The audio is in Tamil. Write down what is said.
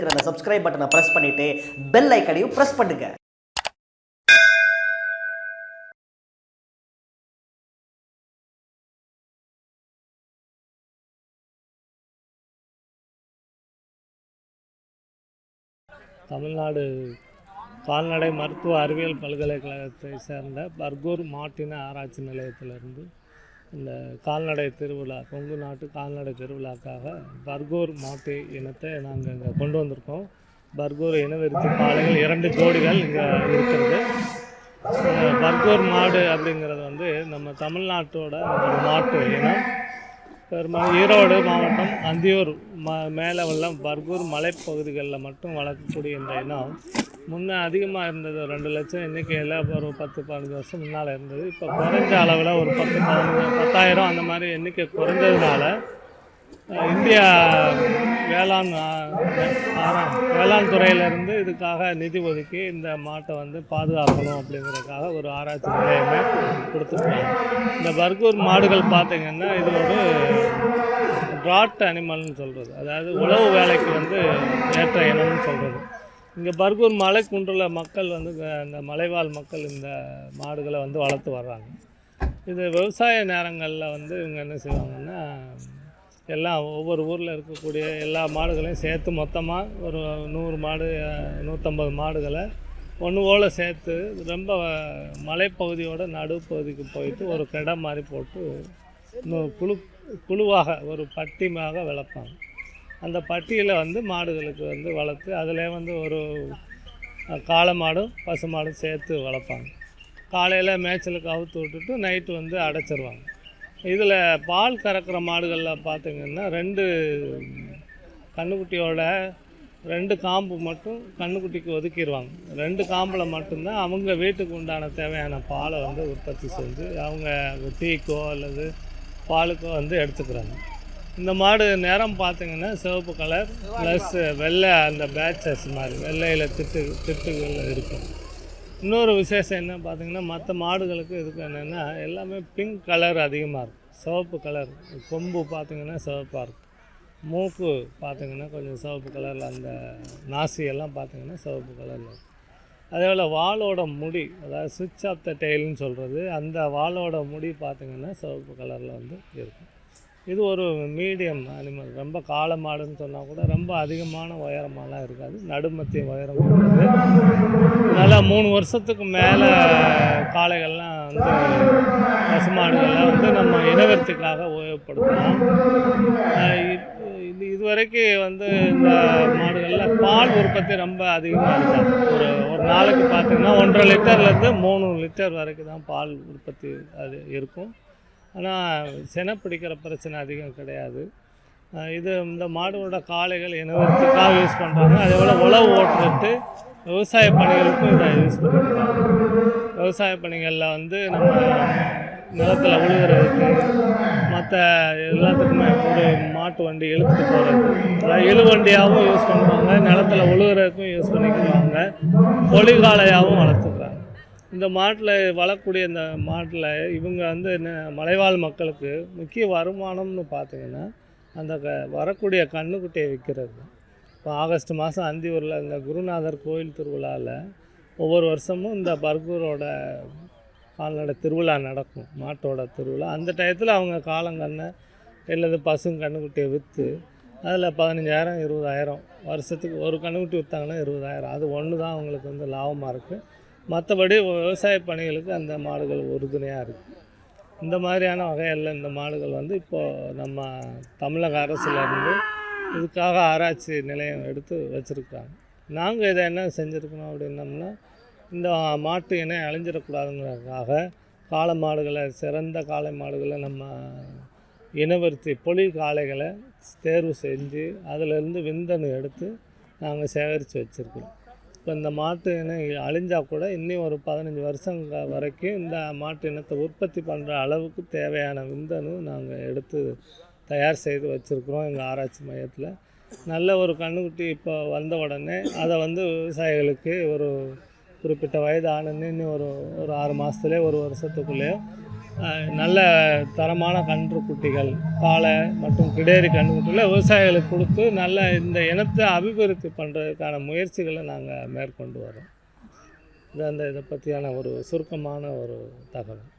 அந்த சப்ஸ்கிரைப் பட்டனை ப்ரெஸ் பண்ணிட்டு பெல் ஐக்கனையும் ப்ரெஸ் பண்ணுங்க. தமிழ்நாடு கால்நடை மருத்துவ அறிவியல் பல்கலைக்கழகத்தை சேர்ந்த பர்கூர் மாட்டின ஆராய்ச்சி நிலையத்திலிருந்து இந்த கால்நடை திருவிழா கொங்கு நாட்டு கால்நடை திருவிழாக்காக பர்கூர் மாட்டு இனத்தை நாங்கள் இங்கே கொண்டு வந்திருக்கோம். பர்கூர் இனவிருத்தி பாலைகள் இரண்டு ஜோடிகள் இங்கே இருக்கிறது. பர்கோர் பர்கூர் மாடு அப்படிங்கிறது வந்து நம்ம தமிழ்நாட்டோட ஒரு மாட்டு இனம். பெரும்பாலும் ஈரோடு மாவட்டம் அந்தியூர் ம மேலே உள்ள பர்கூர் மலைப்பகுதிகளில் மட்டும் வளர்க்கக்கூடிய இந்த இனம். முன்னே அதிகமாக இருந்தது ஒரு ரெண்டு லட்சம் எண்ணிக்கையில் ஒரு பத்து பதினஞ்சு வருஷம் முன்னால் இருந்தது. இப்போ குறைஞ்ச அளவில் ஒரு பத்து பதினஞ்சு பத்தாயிரம் அந்த மாதிரி எண்ணிக்கை குறைஞ்சதுனால இந்தியா வேளாண் வேளாண் துறையிலேருந்து இதுக்காக நிதி ஒதுக்கி இந்த மாட்டை வந்து பாதுகாக்கணும் அப்படிங்கிறதுக்காக ஒரு ஆராய்ச்சி நிலையமே கொடுத்துருக்காங்க. இந்த பர்கூர் மாடுகள் பார்த்திங்கன்னா இது ஒரு ட்ராட் அனிமல்னு சொல்கிறது அதாவது உழவு வேலைக்கு வந்து ஏற்ற இனம்னு சொல்கிறது இங்கே பர்கூர் மலைக்குன்றுல மக்கள் வந்து இந்த- மலைவாழ் மக்கள் இந்த மாடுகளை வந்து வளர்த்து வர்றாங்க. இது விவசாய நேரங்களில் வந்து இவங்க என்ன செய்வாங்கன்னா எல்லாம் ஒவ்வொரு ஊரில் இருக்கக்கூடிய எல்லா மாடுகளையும் சேர்த்து மொத்தமாக ஒரு நூறு மாடு நூற்றம்பது மாடுகளை ஒன்று போல் சேர்த்து ரொம்ப மலைப்பகுதியோட நடுப்பகுதிக்கு போயிட்டு ஒரு கிடை மாதிரி போட்டு குழு குழுவாக ஒரு பட்டிமாக வளர்ப்பாங்க அந்த பட்டியில் வந்து மாடுகளுக்கு வந்து வளர்த்து அதில் வந்து ஒரு காளை மாடும் பசு மாடும் சேர்த்து வளர்ப்பாங்க. காலையில் மேய்ச்சலுக்கு அவுத்து விட்டுட்டு நைட்டு வந்து அடைச்சிருவாங்க. இதில் பால் கறக்கிற மாடுகளில் பார்த்தீங்கன்னா ரெண்டு கன்றுக்குட்டியோட ரெண்டு காம்பு மட்டும் கன்றுக்குட்டிக்கு ஒதுக்கிடுவாங்க ரெண்டு காம்பில் மட்டும்தான் அவங்க வீட்டுக்கு உண்டான தேவையான பாலை வந்து உற்பத்தி செஞ்சு அவங்க டீக்கோ அல்லது பாலுக்கோ வந்து எடுத்துக்கிறாங்க. இந்த மாடு நிறம் பார்த்தீங்கன்னா சிவப்பு கலர் ப்ளஸ் வெள்ளை அந்த பேட்சஸ் மாதிரி வெள்ளையில் திட்டு திட்டுகள் இருக்கும். இன்னொரு விசேஷம் என்ன பார்த்தீங்கன்னா மற்ற மாடுகளுக்கு இதுக்கு என்னென்னா எல்லாமே பிங்க் கலர் அதிகமாக இருக்கும். சிவப்பு கலர் கொம்பு பார்த்திங்கன்னா சிவப்பாக இருக்கும். மூக்கு பார்த்தீங்கன்னா கொஞ்சம் சிவப்பு கலரில் அந்த நாசி எல்லாம் சிவப்பு கலரில் இருக்கும். அதே போல் வாளோட முடி அதாவது சுவிட்ச் ஆஃப் த டெய்ல்னு சொல்கிறது அந்த வாளோட முடி பார்த்திங்கன்னா சிவப்பு கலரில் வந்து இருக்கும். இது ஒரு மீடியம் அனிமல் ரொம்ப காளை மாடுன்னு சொன்னால் கூட ரொம்ப அதிகமான உயரமாலாம் இருக்காது. நடுமத்திய உயரம் இருக்குது நல்லா மூணு வருஷத்துக்கு மேலே காளைகள்லாம் வந்து பசுமாடுகள்லாம் வந்து நம்ம இனவர்த்திக்காக உபயோகப்படுத்தலாம். இது இது இதுவரைக்கும் வந்து இந்த மாடுகளில் பால் உற்பத்தி ரொம்ப அதிகமாக இருக்கும் ஒரு ஒரு நாளைக்கு பார்த்தீங்கன்னா ஒன்றரை லிட்டர்லேருந்து மூணு லிட்டர் வரைக்கும் தான் பால் உற்பத்தி அது இருக்கும். ஆனால் செனை பிடிக்கிற பிரச்சனை அதிகம் கிடையாது. இது இந்த மாடோட காளைகள் இனவரத்துக்காக யூஸ் பண்ணுறாங்க அதே போல் உழவு ஓட்டுறது விவசாய பணிகளுக்கும் இதை யூஸ் பண்ணுறாங்க விவசாய பணிகளில் வந்து நம்ம நிலத்தில் உழுகிறதுக்கு மற்ற எல்லாத்துக்குமே ஒரு மாட்டு வண்டி இழுத்துட்டு போகிறது இழுவண்டியாகவும் யூஸ் பண்ணுவாங்க நிலத்தில் உழுகிறதுக்கும் யூஸ் பண்ணிக்குவாங்க பொலிகாலையாகவும் வளர்த்துக்கிறாங்க. இந்த மாட்டில் வளரக்கூடிய இந்த மாட்டில் இவங்க வந்து என்ன மலைவாழ் மக்களுக்கு முக்கிய வருமானம்னு பார்த்தீங்கன்னா அந்த க வரக்கூடிய கண்ணுக்குட்டியை விற்கிறது இப்போ ஆகஸ்ட் மாதம் அந்தியூரில் இந்த குருநாதர் கோயில் திருவிழாவில் ஒவ்வொரு வருஷமும் இந்த பர்கூரோட கால்நடை திருவிழா நடக்கும் மாட்டோட திருவிழா. அந்த டயத்தில் அவங்க காலங்கண்ணை இல்லது பசுங்க கண்ணுக்குட்டியை விற்று அதில் பதினஞ்சாயிரம் இருபதாயிரம் வருஷத்துக்கு ஒரு கண்ணுக்குட்டி விற்றாங்கன்னா இருபதாயிரம். அது ஒன்று தான் அவங்களுக்கு வந்து லாபமாக இருக்குது மற்றபடி விவசாய பணிகளுக்கு அந்த மாடுகள் உறுதுணையாக இருக்குது இந்த மாதிரியான வகையில் இந்த மாடுகள் வந்து இப்போது நம்ம தமிழக அரசுலேருந்து இதுக்காக ஆராய்ச்சி நிலையம் எடுத்து வச்சுருக்காங்க நாங்கள் இதை என்ன செஞ்சுருக்கணும் அப்படின்னம்னா இந்த மாட்டு இனம் அழிஞ்சிடக்கூடாதுங்கிறதுக்காக காளை மாடுகளை சிறந்த காளை மாடுகளை நம்ம இனவருத்தி பொலி காளைகளை தேர்வு செஞ்சு அதிலிருந்து விந்தணு எடுத்து நாங்கள் சேகரித்து வச்சுருக்கோம் இப்போ இந்த மாட்டு இனம் அழிஞ்சால் கூட இன்னும் ஒரு பதினஞ்சு வருஷம் வரைக்கும் இந்த மாட்டு இனத்தை உற்பத்தி பண்ணுற அளவுக்கு தேவையான விந்தனும் நாங்கள் எடுத்து தயார் செய்து வச்சுருக்குறோம் எங்கள் ஆராய்ச்சி மையத்தில். நல்ல ஒரு கண்ணுக்குட்டி இப்போ வந்த உடனே அதை வந்து விவசாயிகளுக்கு ஒரு குறிப்பிட்ட வயது ஆனன்னு இன்னும் ஒரு ஒரு ஆறு மாதத்துலேயே ஒரு வருஷத்துக்குள்ளேயோ நல்ல தரமான கன்றுக்குட்டிகள் காலை மற்றும் கிடேரி கன்றுக்குட்டிகளை விவசாயிகளுக்கு கொடுத்து நல்ல இந்த இனத்தை அபிவிருத்தி பண்ணுறதுக்கான முயற்சிகளை நாங்கள் மேற்கொண்டு வரோம். இது அந்த இதை பற்றியான ஒரு சுருக்கமான ஒரு தகவல்.